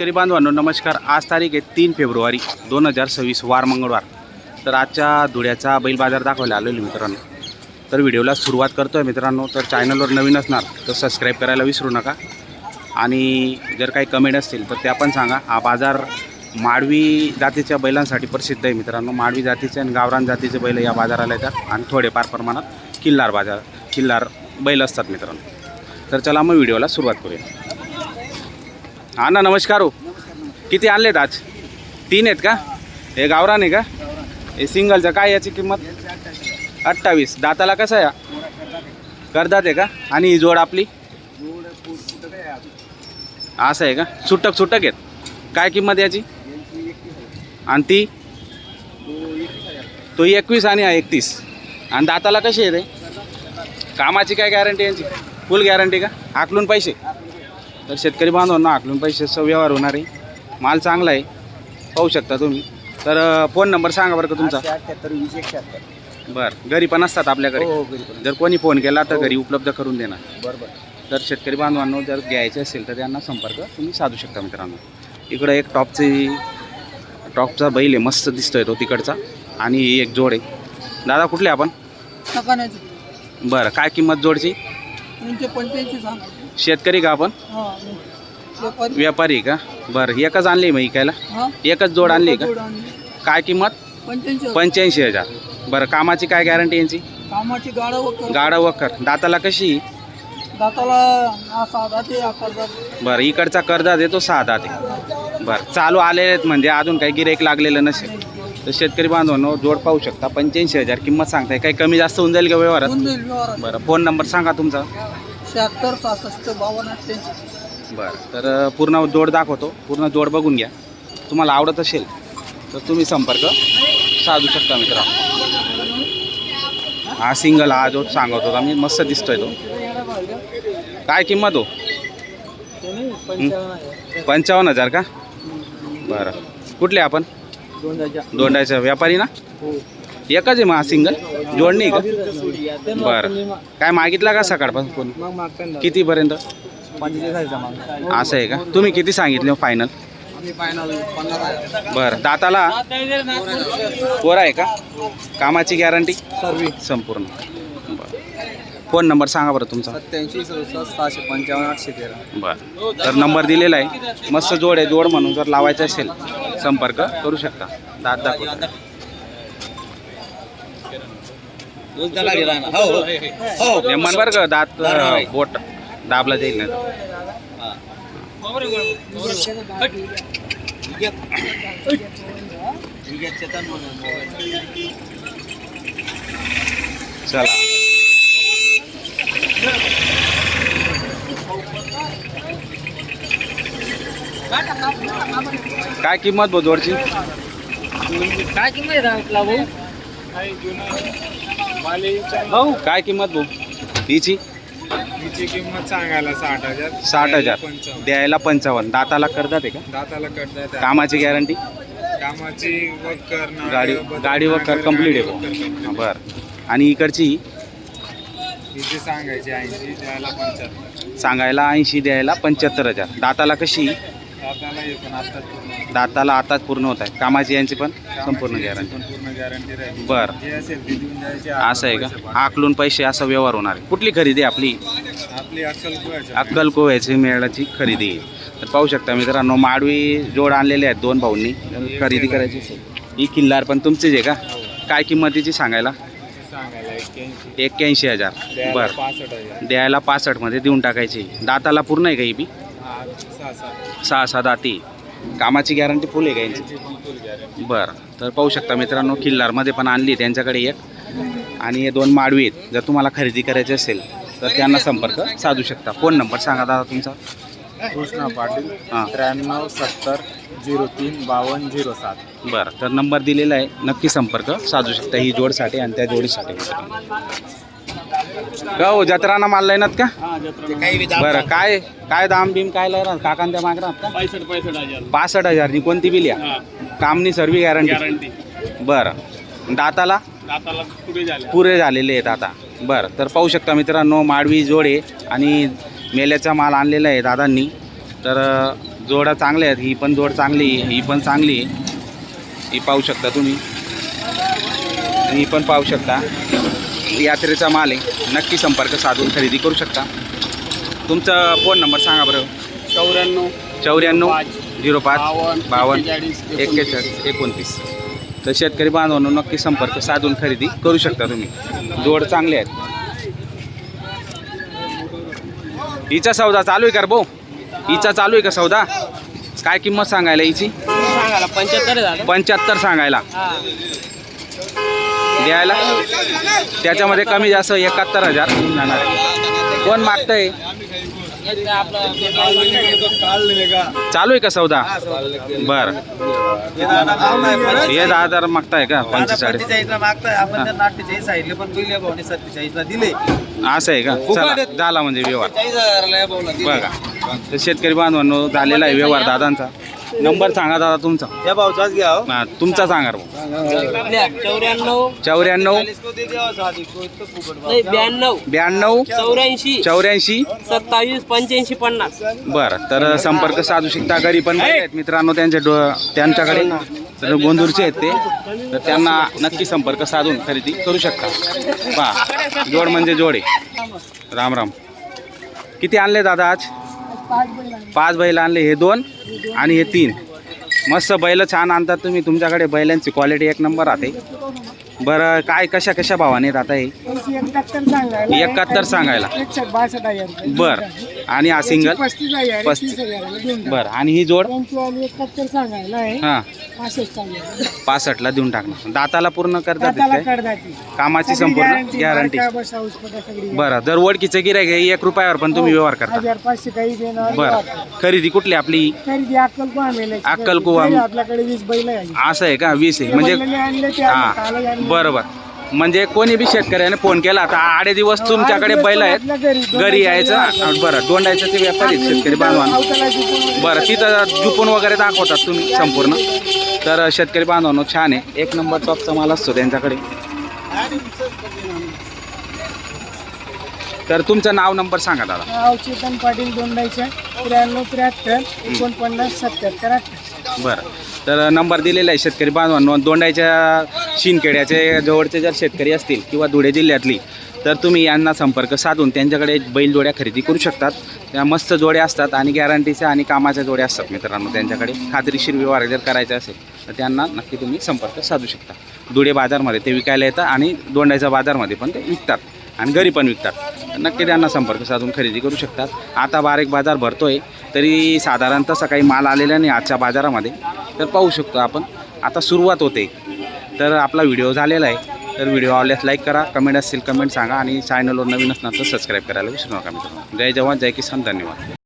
शेतकरी बांधवांनो नमस्कार. आज तारीख आहे तीन फेब्रुवारी दोन हजार सव्वीस वार मंगळवार. तर आजच्या धुळ्याचा बैल बाजार दाखवायला आलेलो मित्रांनो. तर व्हिडिओला सुरुवात करतो आहे मित्रांनो. तर चॅनलवर नवीन असणार तर सबस्क्राईब करायला विसरू नका. आणि जर काही कमेंट असतील तर त्या पण सांगा. हा बाजार माडवी जातीच्या बैलांसाठी प्रसिद्ध आहे मित्रांनो. माडवी जातीचे आणि गावरान जातीचे बैल या बाजाराला येतात. आणि थोडेफार प्रमाणात किल्लार बाजार किल्लार बैल असतात मित्रांनो. तर चला मग व्हिडिओला सुरुवात करूया. हा ना नमस्कार हो. किती आणलेत आज? तीन आहेत का? हे गावरान आहे का? हे सिंगलचं. काय याची किंमत? अठ्ठावीस. दाताला कसं आहे? करतात करदात आहे का? आणि ही जोड आपली? असं आहे का? सुटक सुटक आहेत. काय किंमत याची? आणि ती? तो एकवीस आणि हा एकतीस. आणि दाताला कशी आहे ते कामाची काय गॅरंटी यांची? फुल गॅरंटी का? आकलून पैसे? तर शेतकरी बांधवांना आकलून पैसे व्यवहार होणार आहे. माल चांगला आहे. पाहू शकता तुम्ही. तर फोन नंबर सांगा बरं का तुमचा? अठ्याहत्तर वीस एकशे अठ्याहत्तर. बरं. घरी पण असतात आपल्याकडे. हो बिलकुल. जर कोणी फोन केला तर हो. घरी उपलब्ध करून देणार. बरोबर. तर शेतकरी बांधवांनो जर घ्यायचे असेल तर त्यांना संपर्क तुम्ही साधू शकता मित्रांनो. इकडं एक टॉपची टॉपचा बैल आहे. मस्त दिसतोय तो तिकडचा. आणि ही एक जोड आहे. दादा कुठले आपण? बरं. काय किंमत जोडची? पंच्याऐंशी शेतकरी का आपण? हां व्यापारी. व्यापारी का? बरं एकच आणली मग इकायला? एकच जोड आणली का? काय किंमत? पंच्याऐंशी हजार. बरं कामाची काय गॅरंटी यांची? कामाची गाडा दाताला कशी? दाताला बरं इकडचा कर्जा देतो सहा दाते बरं चालू आलेले आहेत म्हणजे अजून काही गिरेक लागलेलं नसेल. तर शेतकरी बांधवांनो जोड पाहू शकता. पंच्याऐंशी हजार किंमत सांगताय. काही कमी जास्त होऊन जाईल का व्यवहारात. बरं फोन नंबर सांगा तुमचा. शहात्तर सहासष्ट बावन्न अठ्ठ्याऐंशी. बरं तर पूर्ण जोड दाखवतो. पूर्ण जोड बघून घ्या. तुम्हाला आवडत असेल तर तुम्ही संपर्क साधू शकता मित्रा. हा सिंगल हा जोड सांगत होता मी मस्त दिसतोय तो. काय किंमत हो? पंचावन्न हजार का? बरं. कुठले आपण? दोन हजार दोंडाचा व्यापारी ना? हो. एकच आहे मग हा सिंगल? जोडणी आहे का? बरं. काय मागितला का सकाळपासून कोण कितीपर्यंत? असं आहे का? तुम्ही किती सांगितले फायनल हजार बरं. दाताला कोरा आहे का? कामाची गॅरंटी सर्वी. संपूर्ण. बरं. फोन नंबर सांगा बरं तुमचा. सत्याऐंशी सदुसष्ट सहाशे पंचावन्न आठशे तेरा. बरं. तर नंबर दिलेला आहे. मस्त जोड आहे. जोड म्हणून जर लावायचं असेल संपर्क करू शकता. दात दाखवतो. नेमान बरं का दात बोट दाबला जाईल ना चला. काय किंमत जोडची? काय किंमत आहे भाऊ? भाऊ काय किंमत भाऊ? हिची? हिची किंमत सांगायला साठ हजार. साठ हजार. द्यायला पंचावन्न. दाताला करतात का? दाताला करता येतात कामाची गॅरंटी कामाची वक्कर नारळ, गाडी गाडी वकर नागर, कंप्लीट गाडी आहे भाऊ. बरं. आणि इकडची? हिची सांगायची ऐंशी द्यायला पंच्याहत्तर सांगायला ऐंशी द्यायला पंच्याहत्तर हजार. दाताला कशी? दाताला हे पण आता पूर्ण दाताला आताच पूर्ण होत आहे. कामाची यांची पण संपूर्ण गॅरंटी पण पूर्ण गॅरंटी राहील. बरं. जे असेल ते देऊन द्यायचे असं आहे का? आकलून पैसे असा व्यवहार होणार आहे. कुठली खरेदी आहे आपली. आपली अक्कल अक्कलकोव्याची मेळाची खरेदी. आहे तर पाहू शकता मित्रांनो माडवी जोड आणलेले आहेत दोन भाऊंनी. खरेदी करायची. असेल. ही किल्लार पण तुमचीच आहे का? काय किंमतीची सांगायला? सांगायला एक्क्याऐंशी. एक्क्याऐंशी हजार. द्यायला बरं. पासष्ट हजार. द्यायला पासष्टमध्ये देऊन टाकायची. दाताला पूर्ण आहे का ही बी? हा सहा सहा. सहा सहा दाती. कामाची गॅरंटी फुल आहे का यांची? बरं. तर पाहू शकता मित्रांनो किल्लारमध्ये पण आणली त्यांच्याकडे एक. आणि हे दोन माडवी आहेत. जर तुम्हाला खरेदी करायची असेल तर त्यांना संपर्क साधू शकता. फोन नंबर सांगा दादा तुमचा. कृष्णा पाटील हां. त्र्याण्णव सत्तर झिरो तीन बावन्न झिरो सात. बरं. तर नंबर दिलेला आहे. नक्की संपर्क साधू शकता. ही जोडसाठी आणि त्या जोडीसाठी. का हो जत्राना माल लाईनात का? बरं काय काय दाम बिम काय लायणार काकान त्या मागणार का? पैसठ पैसठ हजार. पासष्ट हजारनी कोणती बिल या? कामनी सर्व गॅरंटी गॅरंटी बरं. दाताला? दाताला पुढे झाले. पुरे झालेले आहेत आता. बरं तर पाहू शकता मित्रांनो माडवी जोडे आणि मेल्याचा माल आणलेला आहे दादांनी. तर जोडा चांगल्या आहेत. ही पण जोड चांगली आहे. ही पण चांगली आहे. ही पाहू शकता तुम्ही. ही पण पाहू शकता. यात्रेचा माल आहे. नक्की संपर्क साधून खरेदी करू शकता. तुमचा फोन नंबर सांगा बरं. चौऱ्याण्णव चौऱ्याण्णव झिरो पाच बावन्न, एक्केचाळीस, एकोणतीस. तर शेतकरी बांधवांनो नक्की संपर्क साधून खरेदी करू शकता तुम्ही. जोड चांगले आहेत. हिचा सौदा चालू आहे का भाऊ? हिचा चालू आहे का सौदा? काय किंमत सांगायला हिची? सांगायला पंच्याहत्तर पंच्याहत्तर सांगायला. द्यायला. त्याच्यामध्ये कमी जास्त एकाहत्तर हजार. जाणार. कोण मागतंय? चालू आहे का सौदा? बरं. हे दहा हजार मागताय का? पंचेचाळीस. असं आहे का? झाला म्हणजे व्यवहार. बघा. शेतकरी बांधवांनो झालेला आहे व्यवहार दादांचा. नंबर सांगा दादा तुमचा. या भाऊचाच घ्या हो. हा, तुमचा सांगा रे भाऊ चौऱ्याण्णव. चौऱ्याण्णव. नाही ब्याण्णव. ब्याण्णव. चौऱ्याऐंशी. चौऱ्याऐंशी. सत्तावीस पंच्याऐंशी पन्नास. बरं तर संपर्क साधू शकता घरी पण. बैल आहेत मित्रांनो त्यांच्या डो त्यांच्याकडे. तर गोंदूरचे आहेत ते. तर त्यांना नक्की संपर्क साधून खरेदी करू शकता. पहा जोड म्हणजे जोड. आहे राम राम. किती आणले दादा आज? पाच बैल आणले. हे दोन आणि हे तीन. मस्त बैल छान आणतात तुम्ही. तुमच्याकडे बैलांची क्वालिटी एक नंबर राहते. बरं काय कशा कशा भावाने आता हे? एकाहत्तर सांगायला. बर. आणि हा सिंगल पस्तीस. बरं. आणि ही जोड? हां. पासष्ट पासष्टला देऊन टाकणार. दाताला पूर्ण करतात दाताला काय? कडदाती कामाची संपूर्ण गॅरंटी बरं जर ओळखीचं गिरायक आहे एक रुपयावर पण तुम्ही व्यवहार करता. हजार पाचशे काही देणार बरं. खरेदी कुठली आपली? खरेदी अक्कलकुवा मेल्याची अक्कलकुवा. खरेदी. आपल्याकडे वीस बैल आहे. असं आहे का? वीस आहे. म्हणजे आणले ते हां कालच आणले. बरं बरं म्हणजे कोणी बी शेतकऱ्याने फोन केला तर आडे दिवस तुमच्याकडे आठ दिवस बैल आहेत. आपल्या घरी, दोन घरी यायचं? बरं दोंडायचं ते व्यापारी आहेत, शेतकरी बांधवांना. बरं तिथं जुपून वगैरे दाखवतात तुम्ही संपूर्ण. तर शेतकरी बांधवांनो छान आहे. एक नंबर टॉपचा माल असतो त्यांच्याकडे. तर तुमचं नाव नंबर सांगा दादा. नाव चेतन पाटील दोंडाईच्या त्र्याण्णव त्र्याहत्तर एकोणपन्नास सत्याहत्तर अठ्ठावीस बरं. तर नंबर दिलेला आहे शेतकरी बांधवांनो. दोंडाईच्या शिनखेड्याचे जवळचे जर शेतकरी असतील किंवा धुळे जिल्ह्यातली तर तुम्ही यांना संपर्क साधून त्यांच्याकडे बैल जोड्या खरेदी करू शकतात. त्या मस्त जोड्या असतात आणि गॅरंटीच्या आणि कामाच्या जोड्या असतात मित्रांनो त्यांच्याकडे. खात्रीशीर व्यवहार जर करायचा असेल तर त्यांना नक्की तुम्ही संपर्क साधू शकता. धुळे बाजारमध्ये ते विकायला येतात आणि दोंड्याच्या बाजारमध्ये पण ते विकतात आणि घरी पण विकतात. नक्की त्यांना संपर्क साधून खरेदी करू शकतात. आता बारीक बाजार भरतो आहे तरी साधारणतः सकाळी माल आलेला नाही आजच्या बाजारामध्ये. तर पाहू शकतो आपण. आता सुरुवात होते. तर आपला व्हिडिओ झालेला आहे. तर व्हिडिओ आवडल्यास लाईक करा कमेंट असतील कमेंट सांगा आणि चॅनलवर नवीन असणार तर सबस्क्राईब करायला विसरू नका मित्रांनो. जय जवान जय किसान धन्यवाद.